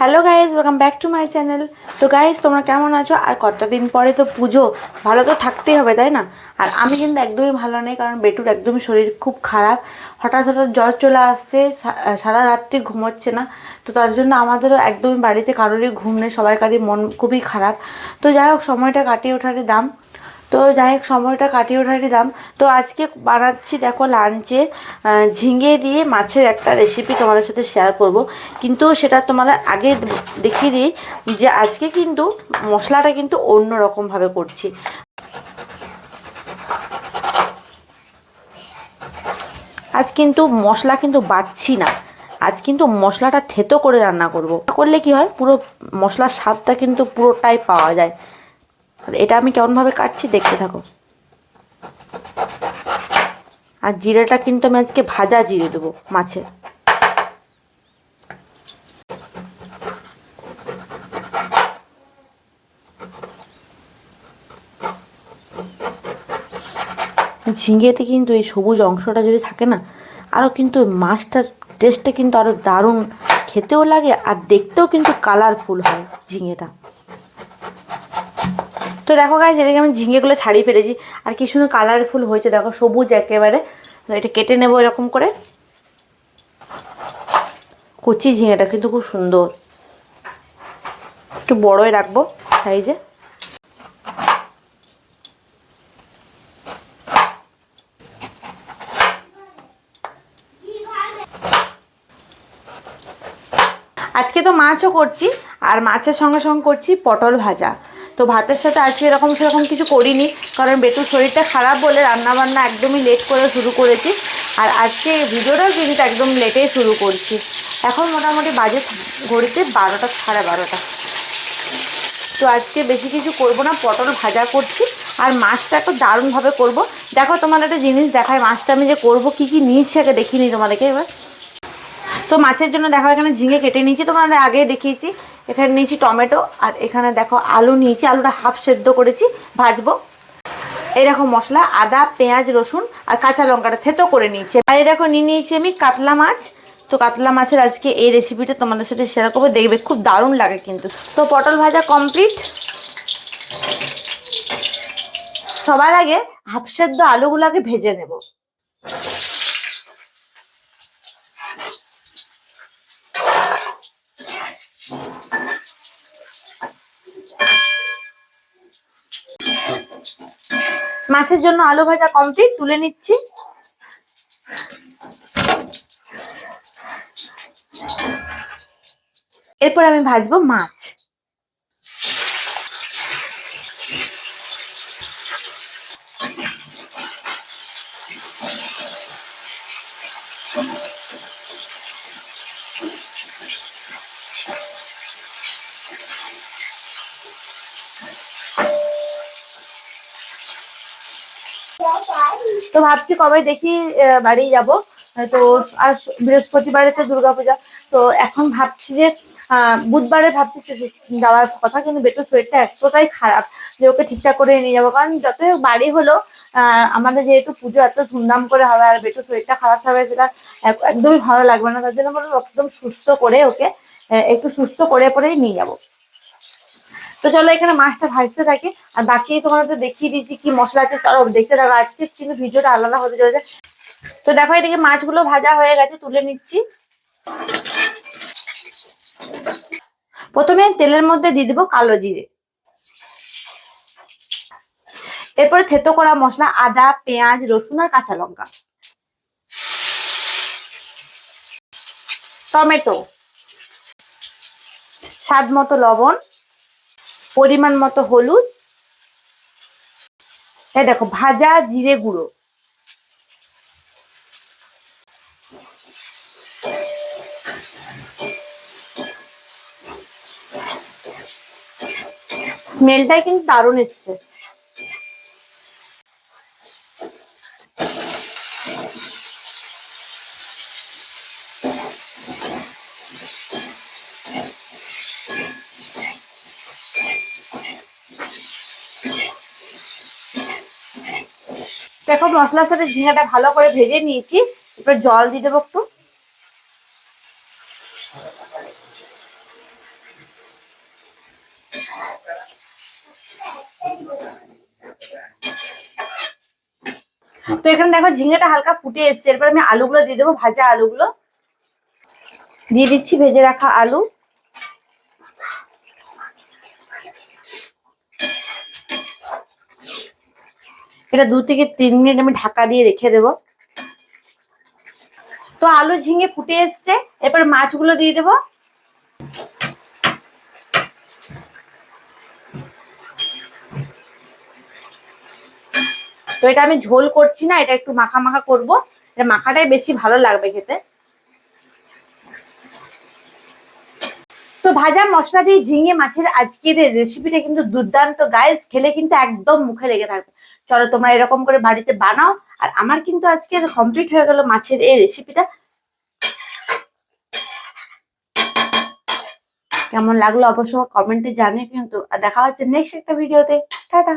Hello guys welcome back to my channel তো guys তোমরা কেমন আছো? আর কতটা দিন পরে তো পুজো, ভালো তো থাকতেই হবে, তাই না? আর আমি কিন্তু একদমই ভালো নেই, কারণ বেটুর একদমই শরীর খুব খারাপ। হঠাৎ হঠাৎ জ্বর চলে আসছে সারা রাত্রি ঘুমোচ্ছে না। তো তার জন্য আমাদেরও একদমই বাড়িতে কারোরই ঘুম নেই, সবাইকারই মন খুবই খারাপ। তো যাই হোক, সময়টা কাটিয়ে ওঠারই দাম। তো যাই হোক, সময়টা কাটিয়ে ওঠারই দাম তো আজকে বানাচ্ছি দেখো লাঞ্চে ঝিঙে দিয়ে মাছের একটা রেসিপি তোমাদের সাথে শেয়ার করব। কিন্তু সেটা তোমার আগে দেখিয়ে দিই যে আজকে কিন্তু মশলাটা কিন্তু অন্য রকমভাবে করছি। আজ কিন্তু মশলা কিন্তু বাড়ছি না। আজ কিন্তু মশলাটা থেতো করে রান্না করব। করলে কি হয়, পুরো মশলার স্বাদটা কিন্তু পুরোটাই পাওয়া যায়। আর এটা আমি কেমনভাবে কাটছি দেখতে থাকো। আর জিরেটা কিন্তু আমি আজকে ভাজা জিরে দেবো মাছে। ঝিঙেতে কিন্তু এই সবুজ অংশটা যদি থাকে না, আরও কিন্তু মাছটার টেস্টটা কিন্তু আরও দারুণ খেতেও লাগে আর দেখতেও কিন্তু কালারফুল হয় ঝিঙেটা। তো দেখো গাছ এদিকে আমি ঝিঙেগুলো ছাড়িয়ে ফেলেছি। আর কি সুন্দর কালারফুল হয়েছে, দেখো সবুজ একেবারে। এটা কেটে নেব এরকম করে। কচি ঝিঙেটা কিন্তু খুব সুন্দর। একটু বড়ই রাখব সাইজে আজকে তো মাছও করছি, আর মাছের সঙ্গে সঙ্গে করছি পটল ভাজা। তো ভাতের সাথে আজকে এরকম সেরকম কিছু করিনি, কারণ বেটুর শরীরটা খারাপ বলে রান্নাবান্না একদমই লেট করে শুরু করেছি। আর আজকে ভিডিওটাও কিন্তু একদম লেটেই শুরু করছি। এখন মোটামুটি বাজে ঘড়িতে বারোটা, সাড়ে বারোটা। তো আজকে বেশি কিছু করব না, পটল ভাজা করছি। আর মাছটা একটু দারুণভাবে করব। দেখো তোমার একটা জিনিস দেখায় মাছটা আমি যে করব, কি কি নিয়েছি আগে দেখিনি তোমাদেরকে এবার। তো মাছের জন্য দেখো এখানে ঝিঙে কেটে নিয়েছি, তোমাদের আগে দেখিয়েছি। এখানে নিয়েছি টমেটো, আর এখানে দেখো আলু নিয়েছি, আলুটা হাফ সেদ্ধ করেছি, ভাজবো। এরকম মশলা, আদা, পেঁয়াজ, রসুন, আর কাঁচা লঙ্কাটা থেতো করে নিয়েছি। আর দেখো নিয়ে নিয়েছি আমি কাতলা মাছ। তো কাতলা মাছের আজকে এই রেসিপিটা তোমাদের সাথে শেয়ার করব, দেখবে খুব দারুণ লাগে কিন্তু। তো পটল ভাজা কমপ্লিট সবার আগে হাফ সেদ্ধ আলুগুলোকে ভেজে নেব। মাছের জন্য আলু ভাজা কমপ্লিট তুলে নিচ্ছি। এরপর আমি ভাজবো মাছ। তো ভাবছি কবে দেখি বাড়ি যাব। তো আর বৃহস্পতিবারে তো দুর্গাপূজা। তো এখন ভাবছি যে বুধবারে ভাবছি যাওয়ার কথা, কিন্তু বেটুর শরীরটা এতটাই খারাপ যে ওকে ঠিকঠাক করে নিয়ে যাব। কারণ যত বাড়ি হলো আমাদের যেহেতু পুজো এত ধুমধাম করে হবে আর বেটুর শরীরটা খারাপ হবে সেটা একদমই ভালো লাগবে না। তার জন্য একদম সুস্থ করে ওকে একটু সুস্থ করে পরেই নিয়ে যাব। তো চলো এখানে মাছটা ভাজতে থাকে। আর বাকি তোমাদের তো দেখিয়ে দিচ্ছি কি মশলা আছে, চলো দেখতে থাকো আজকে, কিন্তু ভিডিওটা আলাদা হতে চলেছে। তো দেখো এদিকে মাছগুলো ভাজা হয়ে গেছে, তুলে নিচ্ছি। প্রথমে তেলের মধ্যে দিয়ে দেবো কালো জিরে। এরপরে থেতো করা মশলা, আদা, পেঁয়াজ, রসুন আর কাঁচা লঙ্কা। টমেটো। স্বাদ মতো লবণ। পরিমাণ মতো হলুদ। এই দেখো ভাজা জিরে গুঁড়ো। স্মেলটাই কিন্তু দারুণ এসছে। দেখো মশলার সাথে ঝিঙাটা ভালো করে ভেজে নিয়েছি। এবার জল দিয়ে দেবো একটু। তো এখানে দেখো ঝিঙেটা হালকা ফুটে এসছে। এরপর আমি আলুগুলো দিয়ে দেবো, ভাজা আলুগুলো। দিয়ে দিচ্ছি ভেজে রাখা আলু। এটা দু থেকে তিন মিনিট আমি ঢাকা দিয়ে রেখে দেবো। তো আলু ঝিঙে ফুটে এসছে, এরপর মাছগুলো দিয়ে দেবো। তো এটা আমি ঝোল করছি না, এটা একটু মাখা মাখা করব। এটা মাখাটাই বেশি ভালো লাগবে খেতে। তো ভাজা মশলা দিয়ে ঝিঙে মাছের আজকের রেসিপিটা কিন্তু দুর্দান্ত। গায়ে খেলে কিন্তু একদম মুখে লেগে থাকবে। চলো তোমরা এরকম করে বাড়িতে বানাও। আর আমার কিন্তু আজকে কমপ্লিট হয়ে গেল মাছের এই রেসিপিটা কেমন লাগল? অবশ্য কমেন্টে জানিয়ে কিন্তু আর দেখা হচ্ছে নেক্সট একটা ভিডিওতে টাটা!